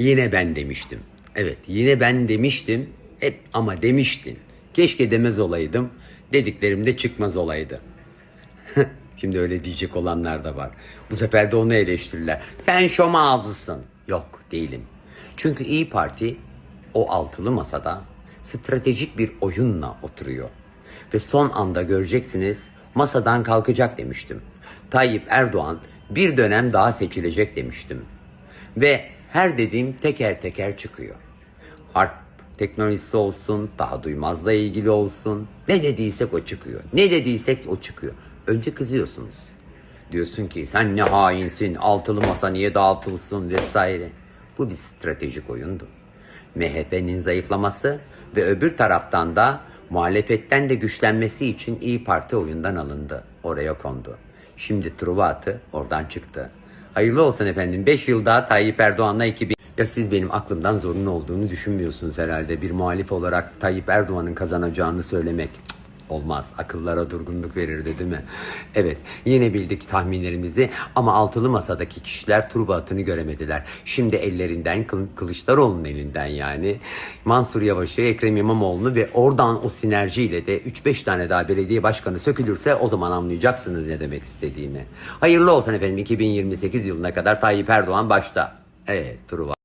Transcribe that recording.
Yine ben demiştim. Evet yine ben demiştim. Hep ama demiştin. Keşke demez olaydım. Dediklerim de çıkmaz olaydı. Şimdi öyle diyecek olanlar da var. Bu sefer de onu eleştirirler. Sen şom ağzısın. Yok değilim. Çünkü İyi Parti o altılı masada stratejik bir oyunla oturuyor. Ve son anda göreceksiniz masadan kalkacak demiştim. Tayyip Erdoğan bir dönem daha seçilecek demiştim. Ve her dediğim teker teker çıkıyor. Harp teknolojisi olsun, daha duymazla ilgili olsun. Ne dediysek o çıkıyor. Ne dediysek o çıkıyor. Önce kızıyorsunuz. Diyorsun ki sen ne hainsin, altılı masa niye dağıtılsın vesaire. Bu bir stratejik oyundu. MHP'nin zayıflaması ve öbür taraftan da muhalefetten de güçlenmesi için İyi Parti oyundan alındı. Oraya kondu. Şimdi Truva atı oradan çıktı. Hayırlı olsun efendim. 5 yıl daha Tayyip Erdoğan'la 2000... Ya siz benim aklımdan zorunlu olduğunu düşünmüyorsunuz herhalde. Bir muhalif olarak Tayyip Erdoğan'ın kazanacağını söylemek olmaz. Akıllara durgunluk verirdi değil mi? Evet yine bildik tahminlerimizi ama altılı masadaki kişiler Truva atını göremediler. Şimdi ellerinden Kıl- Kılıçdaroğlu'nun elinden yani Mansur Yavaş'ı, Ekrem İmamoğlu'nu ve oradan o sinerjiyle de 3-5 tane daha belediye başkanı sökülürse o zaman anlayacaksınız ne demek istediğimi. Hayırlı olsun efendim 2028 yılına kadar Tayyip Erdoğan başta. Evet Truva.